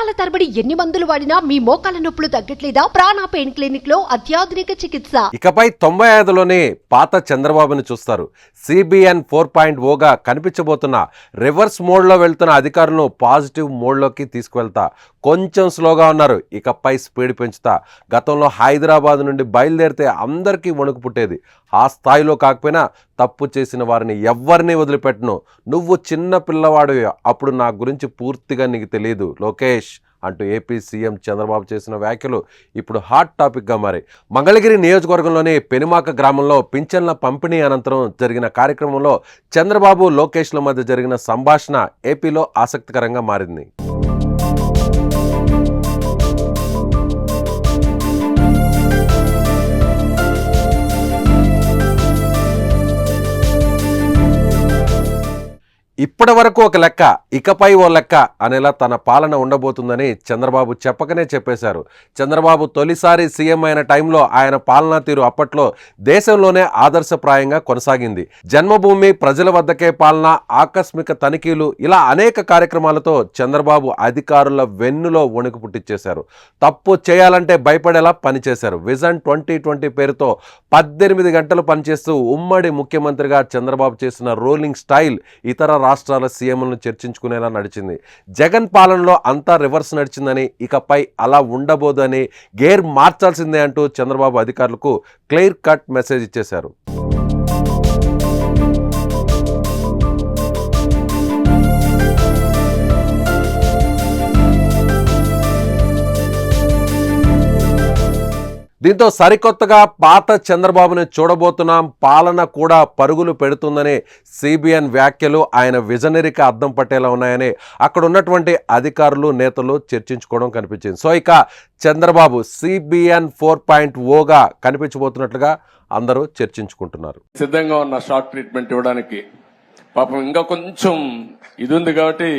సంవత్సరాల తరబడి ఎన్ని మందులు వాడినా మీ మోకాల నొప్పులు తగ్గట్లేదా? ప్రాణ పెయిన్ క్లినిక్లో అత్యాధునిక చికిత్స. ఇకపై తొంభై ఐదులోనే పాత చంద్రబాబుని చూస్తారు. సిబిఎన్ ఫోర్ పాయింట్ ఓగా కనిపించబోతున్న రివర్స్ మోడ్లో వెళ్తున్న అధికారులను పాజిటివ్ మోడ్లోకి తీసుకువెళ్తా. కొంచెం స్లోగా ఉన్నారు. ఇకపై స్పీడ్ పెంచుతా. గతంలో హైదరాబాద్ నుండి బయలుదేరితే అందరికీ వణుకు పుట్టేది. ఆ స్థాయిలో కాకపోయినా తప్పు చేసిన వారిని ఎవ్వరిని వదిలిపెట్టను. నువ్వు చిన్న పిల్లవాడు అప్పుడు నా గురించి పూర్తిగా నీకు తెలియదు లోకేష్ అంటూ ఏపీ సీఎం చంద్రబాబు చేసిన వ్యాఖ్యలు ఇప్పుడు హాట్ టాపిక్గా మారాయి. మంగళగిరి నియోజకవర్గంలోని పెనుమాక గ్రామంలో పింఛన్ల పంపిణీ అనంతరం జరిగిన కార్యక్రమంలో చంద్రబాబు లోకేష్ల మధ్య జరిగిన సంభాషణ ఏపీలో ఆసక్తికరంగా మారింది. ఇప్పటి వరకు ఒక లెక్క ఇకపై ఓ లెక్క అనేలా తన పాలన ఉండబోతుందని చంద్రబాబు చెప్పకనే చెప్పేశారు. చంద్రబాబు తొలిసారి సీఎం అయిన టైంలో ఆయన పాలనా తీరు అప్పట్లో దేశంలోనే ఆదర్శప్రాయంగా కొనసాగింది. జన్మభూమి ప్రజల వద్దకే పాలన ఆకస్మిక తనిఖీలు ఇలా అనేక కార్యక్రమాలతో చంద్రబాబు అధికారుల వెన్నులో వణుకు పుట్టించేశారు తప్పు చేయాలంటే భయపడేలా పనిచేశారు. విజన్ ట్వంటీ ట్వంటీ పేరుతో పద్దెనిమిది గంటలు పనిచేస్తూ ఉమ్మడి ముఖ్యమంత్రిగా చంద్రబాబు చేసిన రోలింగ్ స్టైల్ ఇతర రాష్ట్రాల సీఎంలను చర్చించుకునేలా నడిచింది. జగన్ పాలనలో అంతా రివర్స్ నడిచిందని ఇకపై అలా ఉండబోదని గేర్ మార్చాల్సిందే అంటూ చంద్రబాబు అధికారులకు క్లియర్ కట్ మెసేజ్ ఇచ్చేశారు. దీంతో సరికొత్తగా పాత చంద్రబాబుని చూడబోతున్నాం. పాలన కూడా పరుగులు పెడుతుందనే సిబిఎన్ వ్యాఖ్యలు ఆయన విజనరీకి అద్దం పట్టేలా ఉన్నాయని అక్కడ ఉన్నటువంటి అధికారులు నేతలు చర్చించుకోవడం కనిపించింది. సో ఇక చంద్రబాబు సిబిఎన్ ఫోర్ పాయింట్ ఓగా కనిపించబోతున్నట్లుగా అందరూ చర్చించుకుంటున్నారు. సిద్ధంగా ఉన్న షార్ట్ ట్రీట్మెంట్ ఇవ్వడానికి పాపం ఇంకా కొంచెం ఇది ఉంది కాబట్టి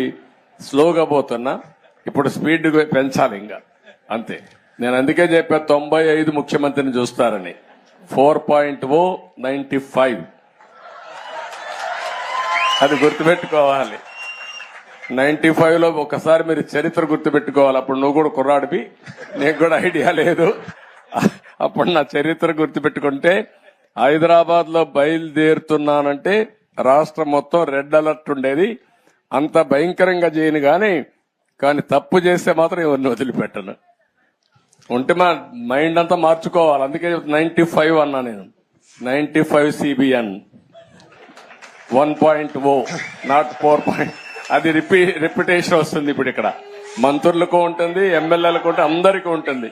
స్లోగా పోతున్నా. ఇప్పుడు స్పీడ్ పెంచాలి ఇంకా. అంతే. నేను అందుకే చెప్పా తొంభై ఐదు ముఖ్యమంత్రిని చూస్తారని. Four point O ninety five. అది గుర్తుపెట్టుకోవాలి. నైన్టీ ఫైవ్లో ఒకసారి మీరు చరిత్ర గుర్తుపెట్టుకోవాలి. అప్పుడు నువ్వు కూడా కుర్రాడివి. నీకు కూడా ఐడియా లేదు. అప్పుడు నా చరిత్ర గుర్తుపెట్టుకుంటే హైదరాబాద్లో బయలుదేరుతున్నానంటే రాష్ట్రం మొత్తం రెడ్ అలర్ట్ ఉండేది. అంత భయంకరంగా చేయను కానీ కానీ తప్పు చేస్తే మాత్రం ఎవరిని వదిలిపెట్టను. ఉంటే మా మైండ్ అంతా మార్చుకోవాలి. అందుకే నైన్టీ ఫైవ్ అన్నా నేను. Ninety five CBN one point O not four point. అది రిపీ రిపిటేషన్ వస్తుంది ఇప్పుడు ఇక్కడ. మంత్రులకు ఉంటుంది ఎమ్మెల్యేలకు ఉంటుంది అందరికీ ఉంటుంది.